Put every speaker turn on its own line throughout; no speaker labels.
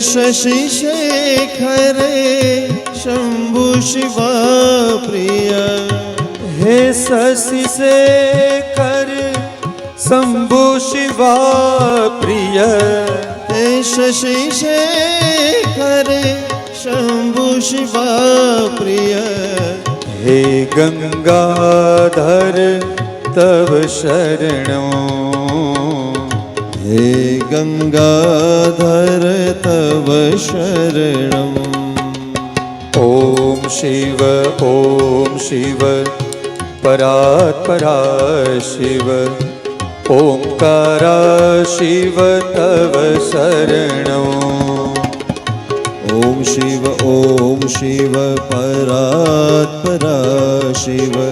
શશી શેખરે શંભુ શિવા પ્રિય.
હે શશિ શેખર, શંભુ શિવા પ્રિય.
હે શશી શેખરે શંભુ શિવા પ્રિય.
હે ગંગાધર, તવ શરણો.
હે ગંગાધર તવ શરણમ
ઓમ શિવ ઓમ શિવ પરાત પરા શિવ ઓમકારા શિવ તવ શરણો
ઓમ શિવ ઓમ શિવ પરાત પરા શિવ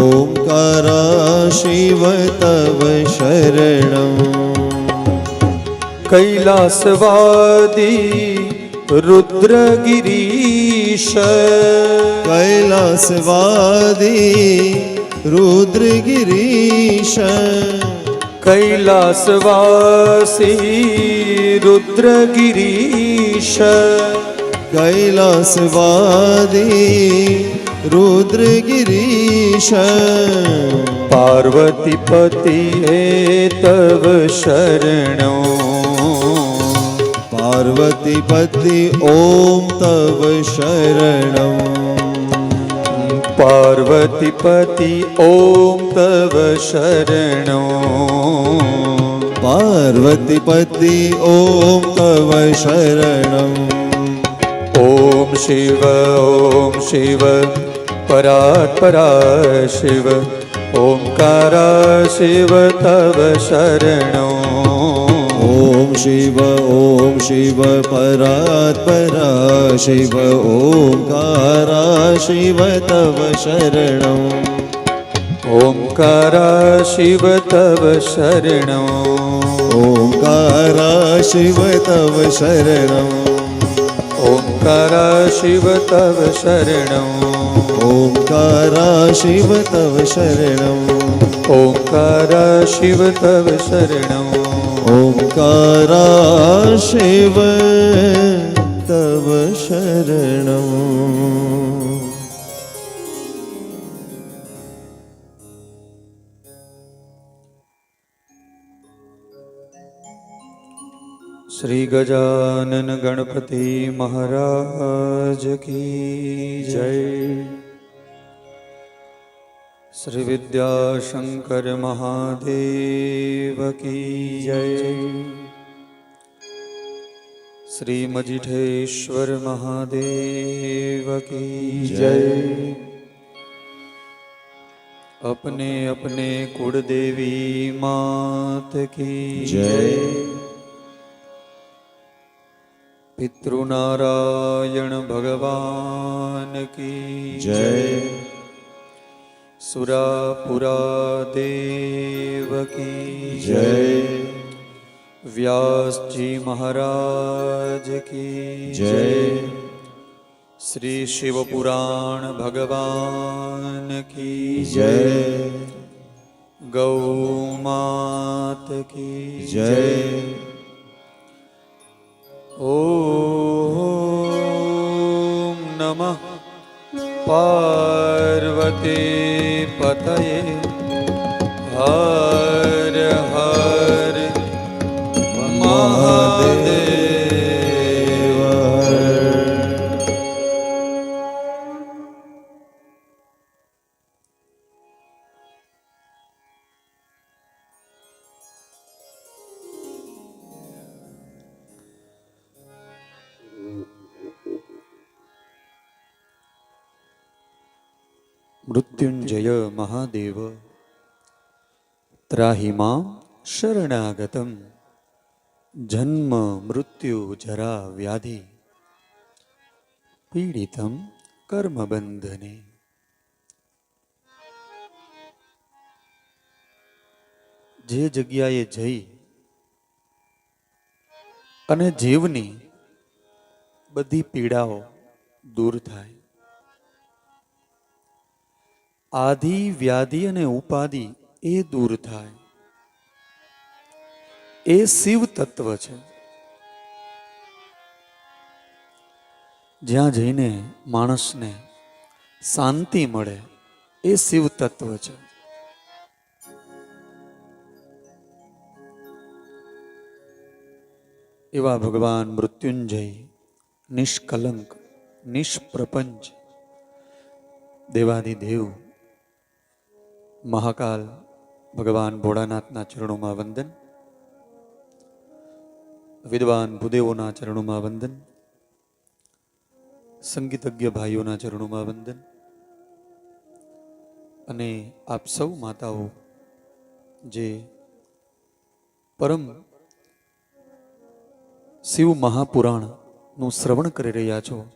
ઓમકારા શિવ તવ શરણમ
કૈલાસવાદી રુદ્રગિરીશ
કૈલાસવાદી રુદ્રગિરીશ
કૈલાસવાસી રુદ્રગિરીશ
કૈલાસવાદી રુદ્રગિરીશ
तव પતિ હે તવ શરણો
પાર્વતી પતિ ઓમ તવ શરણમ.
પાર્વતી પતિ ઓમ તવ શરણો
પાર્વતી પતિ ઓમ તવ શરણમ
ઓમ શિવ ઓમ શિવ પરાત પરા શિવ ॐ
ઓમ શિવ ઓમ શિવ પરાત પરા શિવ ઓમકારા શિવ તવ શરણમ
ઓમકારા શિવ તવ શરણો
ઓમકારા શિવ તવ શરણમ
ઓમકારા શિવ તવ શરણો
ઓમકારા શિવ તવ શરણમ
ઓમકારા શિવ તવ શરણ શ્રી ગજાનન ગણપતિ મહારાજ કી જય શ્રીવિદ્યાશંકર મહાદેવ કી જય શ્રી મજીઠેશ્વર મહાદેવ કી જય અપને અપને કુળદેવી માત કી
જય
પિતૃનારાયણ ભગવાન કી
જય
सुरापुरा देव की
जय।
व्यास जी महाराज की
जय।
श्री शिव पुराण भगवान की
जय
गौ मात की
जय
ॐ नमः पार्वती ਪਤਏ ਹਰ ਹਰ ਮਹਾ મૃત્યુંજય મહાદેવ ત્રાહિ માં શરણાગતમ જન્મ મૃત્યુ જરા વ્યાધિ પીડિતમ કર્મબંધને જે જગ્યાએ જઈ અને જીવની બધી પીડાઓ દૂર થાય. આધિ, વ્યાધિ અને ઉપાધિ એ દૂર થાય. એ શિવ તત્વ છે. જ્યાં જઈને માણસને શાંતિ મળે એ શિવ તત્વ છે. એવા ભગવાન મૃત્યુંજય, નિષ્કલંક, નિષ્પ્રપંચ દેવાદિદેવ મહાકાલ ભગવાન ભોળાનાથના ચરણોમાં વંદન. વિદ્વાન ભૂદેવોના ચરણોમાં વંદન. સંગીતજ્ઞ ભાઈઓના ચરણોમાં વંદન. અને આપ સૌ માતાઓ, જે પરમ શિવ મહાપુરાણનું શ્રવણ કરી રહ્યા છો,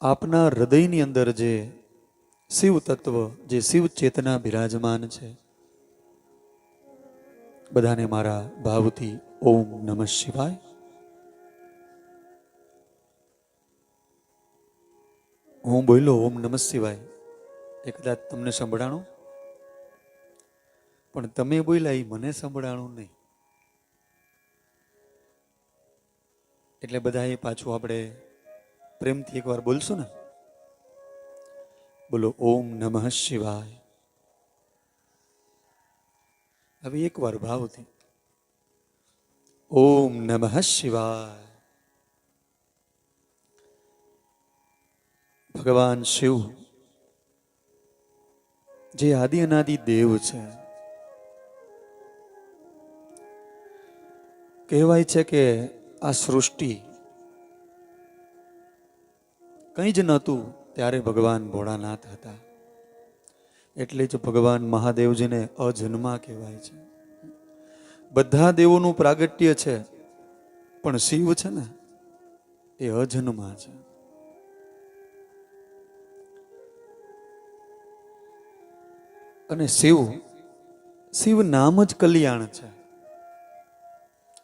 આપના હૃદયની અંદર જે શિવ તત્વ જે શિવ ચેતના બિરાજમાન છે. બધાને મારા ભાવથી ઓમ નમઃ શિવાય. હું બોલ્યો ઓમ નમઃ શિવાય. એ કદાચ તમને સંભળાણું? પણ તમે બોલ્યા એ મને સંભળાણું નહીં. એટલે બધા એ પાછું આપણે પ્રેમથી એકવાર બોલશું ને? બોલો, ઓમ નમઃ શિવાય. હવે એકવાર ભાવથી ઓમ નમઃ શિવાય. ભગવાન શિવ, જે આદિ અનાદિ દેવ છે, કહેવાય છે કે આ સૃષ્ટિ કંઈ જ નહોતું ત્યારે ભગવાન ભોળાનાથ હતા. એટલે જ ભગવાન મહાદેવજીને અજન્મા કહેવાય છે. બધા દેવોનું પ્રાગટ્ય છે, પણ શિવ છે ને, એ અજન્મા છે. અને શિવ શિવ નામ જ કલ્યાણ છે.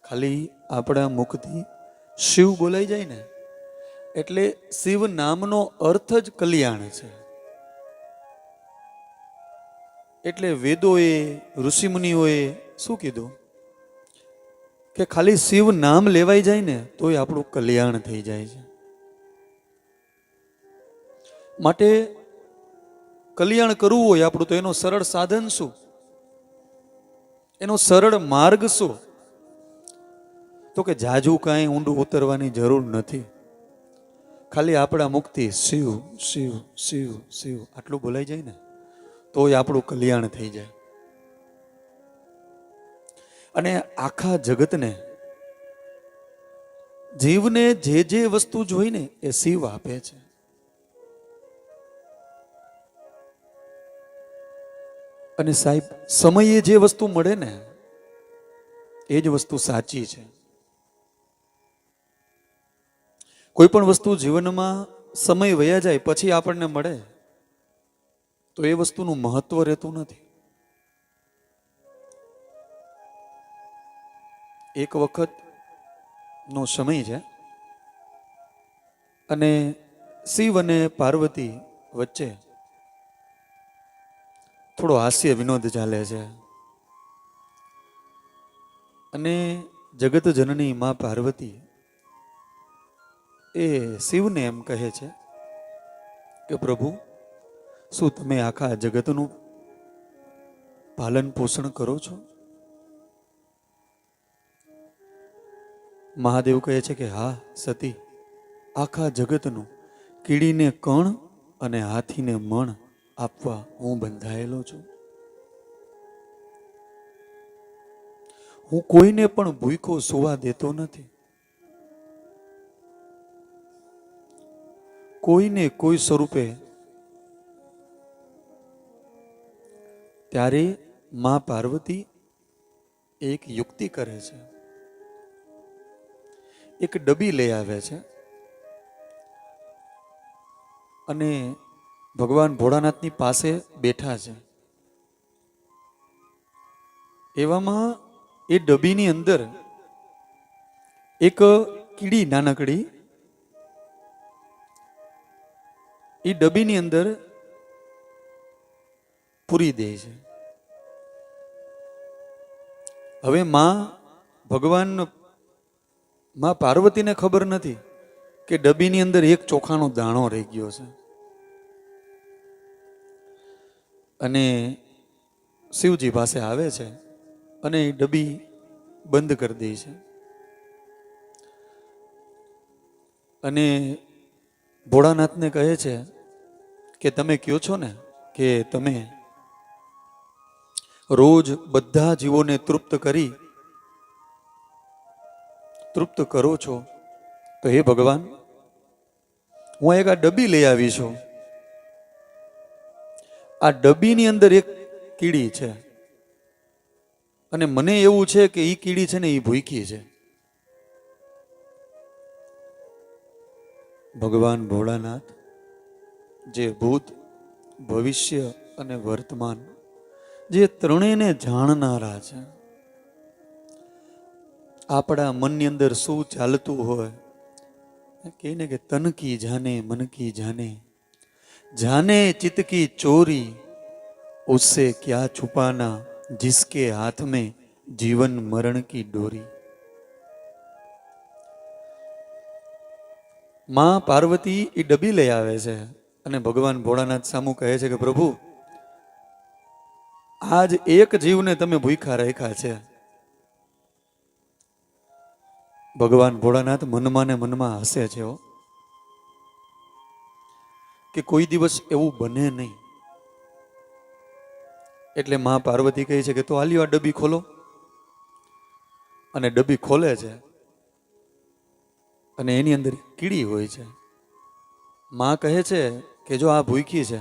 ખાલી આપણા મુખથી શિવ બોલાઈ જાય ને એટલે શિવ નામનો અર્થ જ કલ્યાણ છે. એટલે વેદોએ, ઋષિમુનિઓએ શું કીધું? કે ખાલી શિવ નામ લેવાઈ જાય ને તોય આપણું કલ્યાણ થઈ જાય છે. માટે કલ્યાણ કરવું હોય આપણું તો એનો સરળ સાધન શું? એનો સરળ માર્ગ શું? તો કે જાજુ કાંઈ ઊંડું ઉતરવાની જરૂર નથી. ખાલી આપણા મુક્તિ શિવ શિવ શિવ શિવ આટલું બોલાઈ જાય ને, તોય આપણું કલ્યાણ થઈ જાય. અને આખા જગતને જીવને જે જે વસ્તુ જોઈને એ શિવ આપે છે. અને સાહેબ, સમયે જે વસ્તુ મળે ને, એ જ વસ્તુ સાચી છે. કોઈ પણ વસ્તુ જીવનમાં સમય વયા જાય પછી આપણને મળે, તો એ વસ્તુનું મહત્વ રહેતું નથી. એક વખત નો સમય છે અને શિવ અને પાર્વતી વચ્ચે થોડો હાસ્ય વિનોદ ચાલે છે. અને જગત જનની માં પાર્વતી એ શિવને એમ કહે છે કે પ્રભુ, શું તમે આખા જગતનું પાલન પોષણ કરો છો? મહાદેવ કહે છે કે, હા, સતી, આખા જગતનું કીડીને કણ અને હાથીને મણ આપવા હું બંધાયેલો છું. હું કોઈને પણ ભૂખો સુવા દેતો નથી. કોઈને કોઈ સ્વરૂપે ત્યારે માં પાર્વતી એક યુક્તિ કરે છે. એક ડબી લઈ આવે છે અને ભગવાન ભોળાનાથની પાસે બેઠા છે. એવામાં એ ડબીની અંદર એક કીડી નાનકડી એ ડબ્બીની અંદર પૂરી દે છે. હવે માં ભગવાનમાં પાર્વતીને ખબર નથી કે ડબ્બીની અંદર એક ચોખાનો દાણો રહી ગયો છે. અને શિવજી પાસે આવે છે અને એ ડબ્બી બંધ કરી દે છે. અને ભોળાનાથને કહે છે કે તમે કહો છો ને કે તમે રોજ બધા જીવોને તૃપ્ત કરી, તૃપ્ત કરો છો, તો હે ભગવાન, હું એક આ ડબ્બી લઈ આવી છું. આ ડબ્બીની અંદર એક કીડી છે. અને મને એવું છે કે એ કીડી છે ને એ ભૂખી છે. ભગવાન ભોળાનાથ જે ભૂત, ભવિષ્ય અને વર્તમાન, જે ત્રણેયને જાણનારા છે. આપણા મનની અંદર શું ચાલતું હોય, કહે ને કે તનકી જાને મનકી જાને. જાને ચિતકી ચોરી ઉસે ક્યાં છુપાના, જિસકે હાથ મેં જીવન મરણ કી ડોરી. માં પાર્વતી એ ડબી લઈ આવે છે. અને ભગવાન ભોળાનાથ સામુ કહે છે કે, પ્રભુ, આજ એક જીવને તમે ભૂખા રાખ્યા છે. ભગવાન ભોળાનાથ મનમાં ને મનમાં હસે છે કે કોઈ દિવસ એવું બને નહીં. એટલે મા પાર્વતી કહે છે કે, તો આલ્યો આ ડબ્બી ખોલો. અને ડબ્બી ખોલે છે. અને એની અંદર કીડી હોય છે. માં કહે છે કે જો આ ભૂખી છે,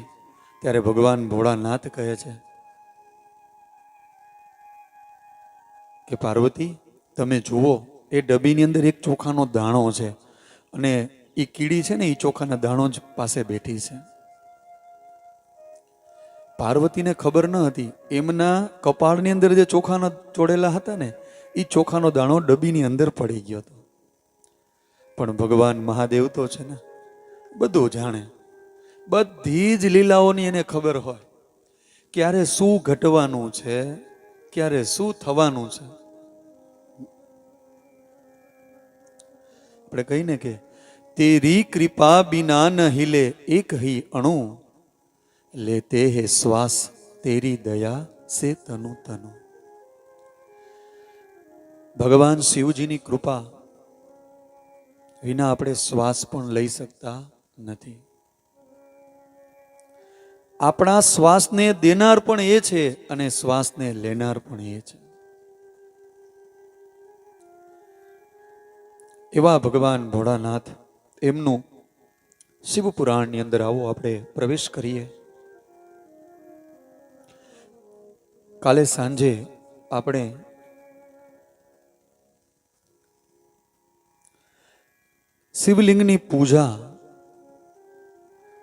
ત્યારે ભગવાન ભોળાનાથ કહે છે કે પાર્વતી, તમે જુઓ, એ ડબ્બીની અંદર એક ચોખાનો દાણો છે અને એ કીડી છે ને, એ ચોખાના દાણો જ પાસે બેઠી છે. પાર્વતીને ખબર ન હતી, એમના કપાળની અંદર જે ચોખાના ચોડેલા હતા ને, એ ચોખાનો દાણો ડબ્બીની અંદર પડી ગયો હતો. પણ ભગવાન મહાદેવ તો છે ને, બધું જાણે. બધી જ લીલાઓની એને ખબર હોય. ક્યારે શું ઘટવાનું છે, ક્યારે શું થવાનું છે. આપણે કહીને કે તેરી કૃપા બિના ન हिले એક હી અણુ. લેતે હે શ્વાસ, તેરી દયા સે તનુ તનુ. ભગવાન શિવજીની કૃપા વિના આપણે શ્વાસ પણ લઈ શકતા નથી. આપણા શ્વાસને દેનાર પણ એ છે અને શ્વાસને લેનાર પણ એ છે. એવા ભગવાન ભોળાનાથ, એમનું શિવપુરાણની અંદર આવો આપણે પ્રવેશ કરીએ. કાલે સાંજે આપણે શિવલિંગની પૂજા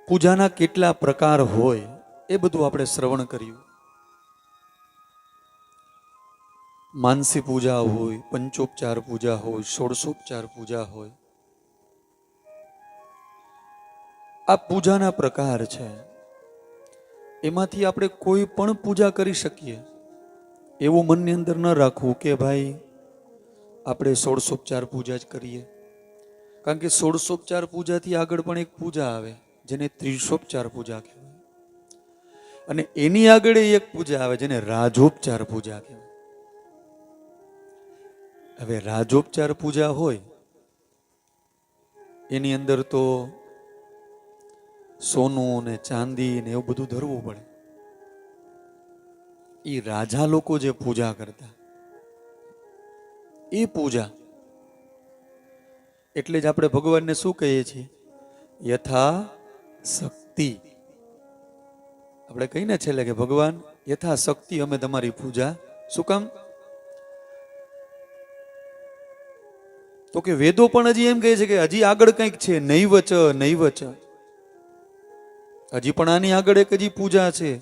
પૂજાના કેટલા પ્રકાર હોય એ બધું આપણે શ્રવણ કર્યું. માનસી પૂજા હોય, પંચોપચાર પૂજા હોય, ષોડશોપચાર પૂજા હોય. આ પૂજાના પ્રકાર છે. એમાંથી આપણે કોઈ પણ પૂજા કરી શકીએ. એવું મનની અંદર ન રાખવું કે ભાઈ, આપણે ષોડશોપચાર પૂજા જ કરીએ. કારણ કે ષોડશોપચાર પૂજાથી આગળ પણ એક પૂજા આવે. જેને ત્રિશોપચાર પૂજા કહેવાય. અને એની આગળ એક પૂજા આવે જેને રાજોપચાર પૂજા કહેવાય. હવે રાજોપચાર પૂજા હોય, એની અંદર તો સોનું ને ચાંદી ને એવું બધું ધરવું પડે. એ રાજા લોકો જે પૂજા કરતા, એ પૂજા એટલે જ આપણે ભગવાનને શું કહીએ છીએ? યથા શક્તિ. આપણે કહીને છેલ્લે કે ભગવાન યથા શક્તિ અમે તમારી પૂજા. શું કામ? તો કે વેદો પણ હજી એમ કહે છે કે હજી આગળ કંઈક છે, નૈવચ નૈવચ. હજી પણ આની આગળ એક હજી પૂજા છે.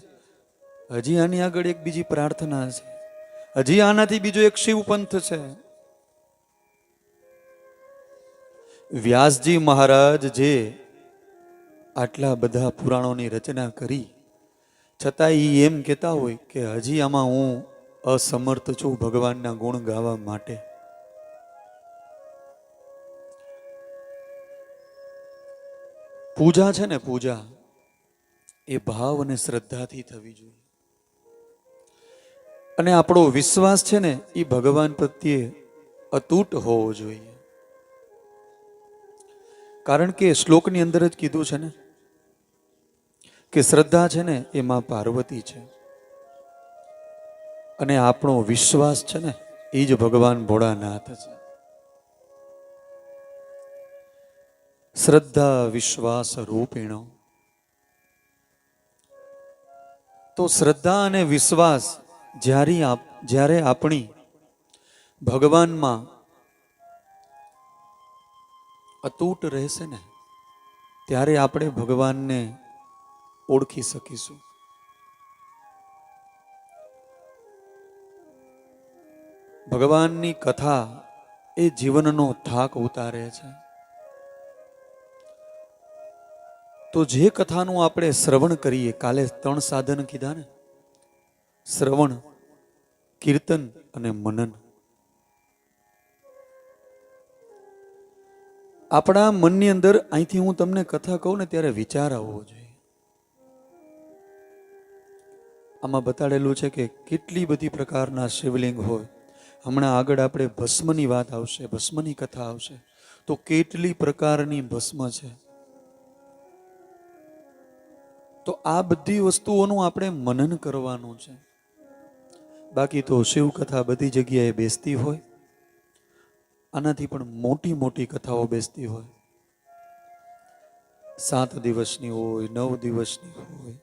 હજી આની આગળ એક બીજી પ્રાર્થના છે. હજી આનાથી બીજો એક શિવ પંથ છે. વ્યાસજી મહારાજ જે આટલા બધા પુરાણોની રચના કરી. છતાં એ એમ કહેતા હોય કે હજી આમાં હું અસમર્થ છું ભગવાનના ગુણ ગાવા માટે. પૂજા છે ને પૂજા, એ ભાવ અને શ્રદ્ધાથી થવી જોઈએ. અને આપણો વિશ્વાસ છે ને એ ભગવાન પ્રત્યે અતૂટ હોવો જોઈએ. કારણ કે શ્લોકની અંદર જ કીધું છે ને કે શ્રદ્ધા છે ને, એ માં પાર્વતી છે. અને આપણો વિશ્વાસ છે ને, એ જ ભગવાન ભોળાનાથ છે. શ્રદ્ધા, વિશ્વાસ, રૂપીણો. તો શ્રદ્ધા અને વિશ્વાસ જ્યારે આપ, જ્યારે આપણી ભગવાનમાં અતૂટ રહેશે ને, ત્યારે આપણે ભગવાનને ઓળખી શકીશું. ભગવાનની કથા એ જીવનનો થાક ઉતારે છે. તો જે કથાનું આપણે શ્રવણ કરીએ, કાલે ત્રણ સાધન કીધા ને? શ્રવણ, કીર્તન અને મનન. આપણા મનની અંદર અહીંથી હું તમને કથા કહું ને ત્યારે વિચાર આવવો જોઈએ. આમાં બતાડેલું છે કે કેટલી બધી પ્રકારના શિવલિંગ હોય. હમણાં આગળ આપણે ભસ્મની વાત આવશે, ભસ્મની કથા આવશે. તો કેટલી પ્રકારની ભસ્મ છે? તો આ બધી વસ્તુઓનું આપણે મનન કરવાનું છે. બાકી તો શિવ કથા બધી જગ્યાએ બેસતી હોય. આનાથી પણ મોટી મોટી કથાઓ બેસતી હોય. સાત દિવસની હોય, નવ દિવસની હોય.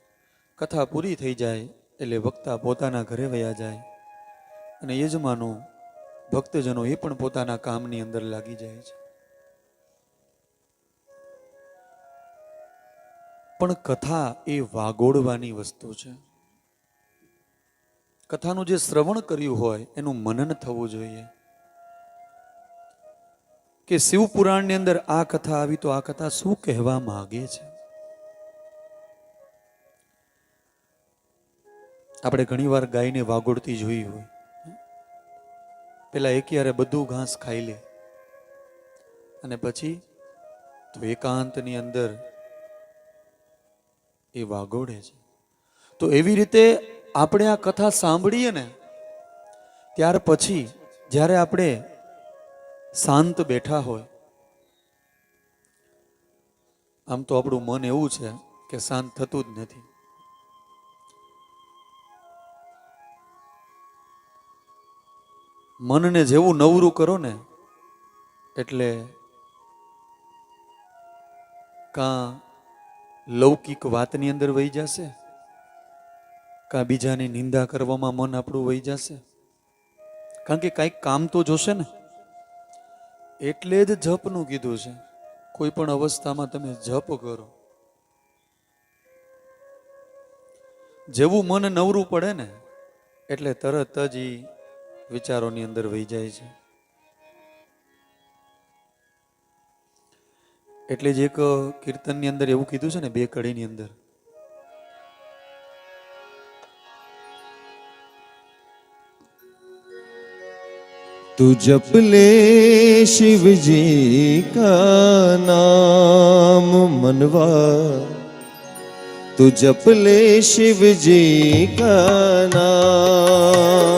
કથા પૂરી થઈ જાય. એટલે વક્તા પોતાના ઘરે વયા જાય અને યજમાનો ભક્તજનો એ પણ પોતાના કામની અંદર લાગી જાય છે. પણ કથા એ વાગોડવાની વસ્તુ છે. કથાનું જે શ્રવણ કર્યું હોય એનું મનન થવું જોઈએ. કે શિવપુરાણની અંદર આ કથા આવી તો આ કથા શું કહેવા માગે છે? આપણે ઘણીવાર ગાયને વાગોડતી જોઈ હોય. પેલા એકિયારે બધું ઘાસ ખાઈ લે. અને પછી તો એકાંતની અંદર એ વાગોડે છે. તો એવી રીતે આપણે આ કથા સાંભળીએ ને, ત્યાર પછી જ્યારે આપણે શાંત બેઠા હોય, આમ તો આપણું મન એવું છે કે શાંત થતું જ નથી. મનને જેવું નવરું કરો ને, એટલે કાં લૌકિક વાતની અંદર વહી જશે? કાં બીજાની નિંદા કરવામાં મન આપણું વહી જશે? કારણ કે કાંઈક કામ તો જોશે ને. એટલે જ જપનું કીધું છે. કોઈ પણ અવસ્થામાં તમે જપ કરો. જેવું મન નવરું પડે ને, એટલે તરત જ ઈ વિચારોની અંદર વહી જાય છે એટલે જ એક કીર્તનની અંદર એવું કીધું છે ને બે કડીની અંદર
तू जप ले शिव जी का नाम मनवा तू जप ले शिव जी का नाम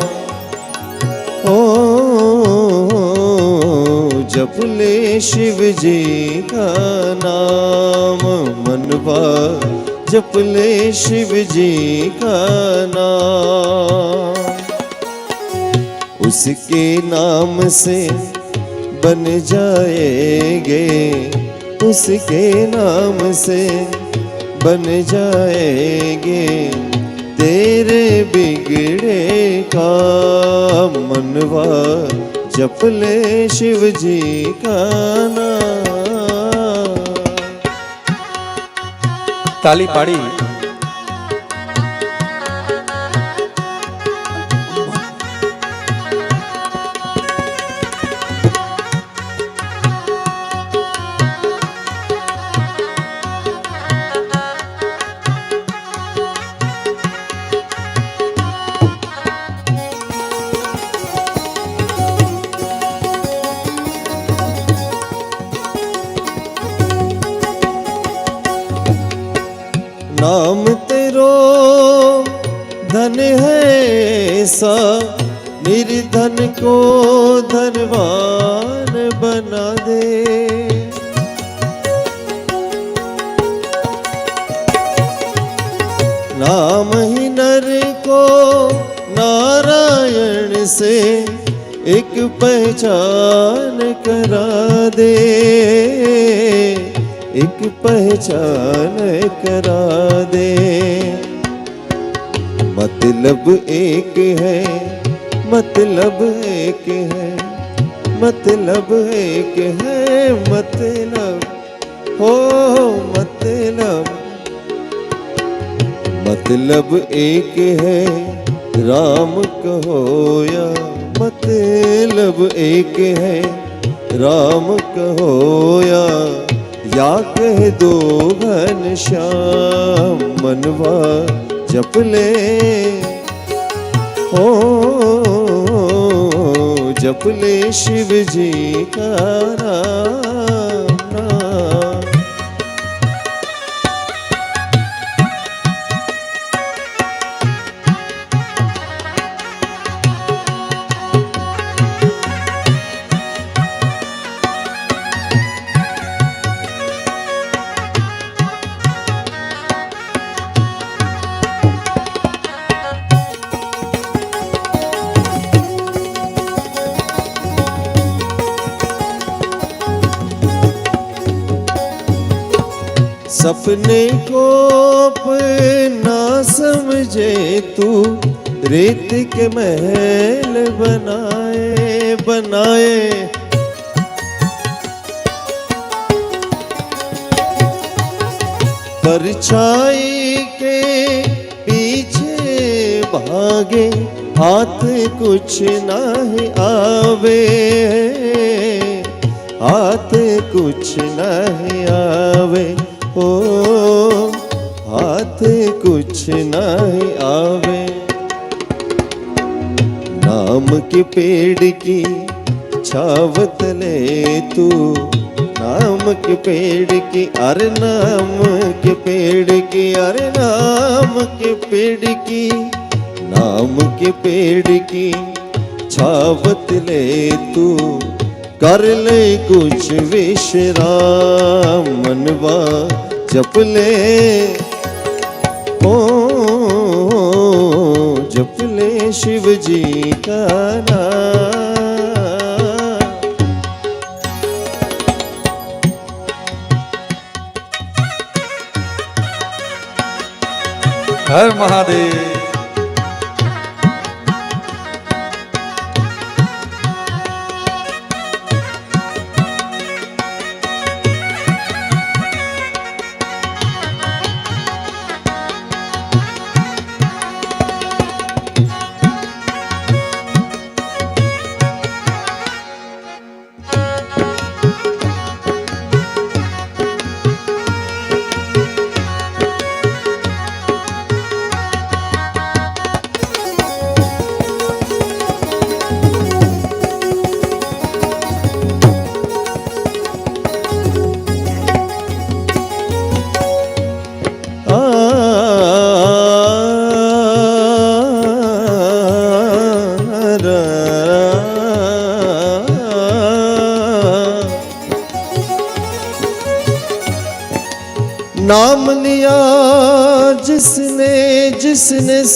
जप ले शिव जी का नाम मनवा जप ले शिव जी का नाम उसके नाम से बन जाएंगे उसके नाम से बन जाएंगे तेरे बिगड़े का मनवा जप ले शिव जी का नाम
તાલી પાડી
धनवान बना दे। नाम ही नर को नारायण से एक पहचान करा दे। एक पहचान करा दे। मतलब एक है मतलब एक है। मतलब एक है मतलब हो मतलब। मतलब एक है, राम कहो या मतलब। एक है, राम कहो या या कह दो घन श्याम मनवा जप ले। हो जप ले शिव जी का नाम सपने को अपना समझे तू। रेत के महल बनाए बनाए। परछाई के पीछे भागे, हाथ कुछ नहीं आवे हाथ कुछ नहीं आवे। ओ हाथ कुछ नहीं आवे नाम के पेड़ की छावत ले तू नाम के पेड़ की अरे नाम के पेड़ की अरे नाम के पेड़ की नाम के पेड़ की छावत ले तू कर ले कुछ विश्राम, मनवा जप ले। ओ, जप ले शिव जी का नाम। हर महादेव।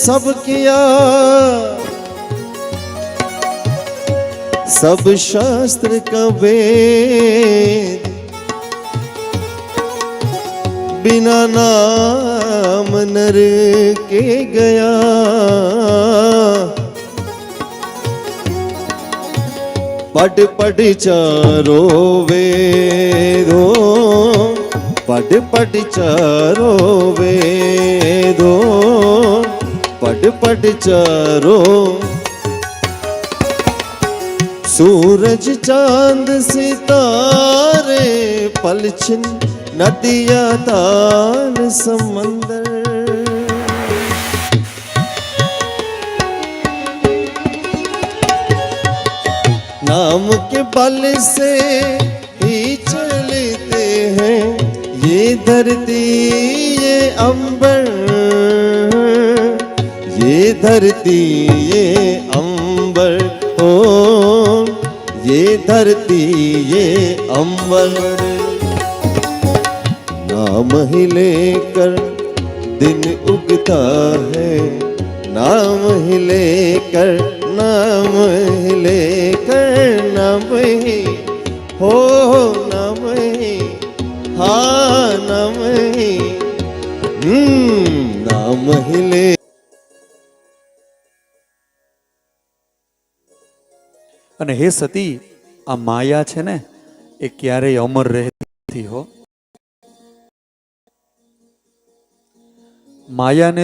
सब किया सब शास्त्र का वेद बिना नाम नर के गया पढ़ पढ़ चारो वेदो पढ़ पढ़ चारो वेदो पढ़ चारो। सूरज, चाँद, सितारे, पलछिन, नदिया, ताल, समंदर। नाम के बल से ही चलते हैं ये धरती, ये अंबर। धरती ये अंबर, ओ, ये धरती ये अंबर। नाम ही लेकर दिन उगता है, नाम ही लेकर, नाम ही लेकर, नाम ही, हो, नाम ही हाँ नाम ही। हम्म नाम ही ले
અને હે સતી આ માયા છે ને એ ક્યારેય અમર રહેતી હો. માયાને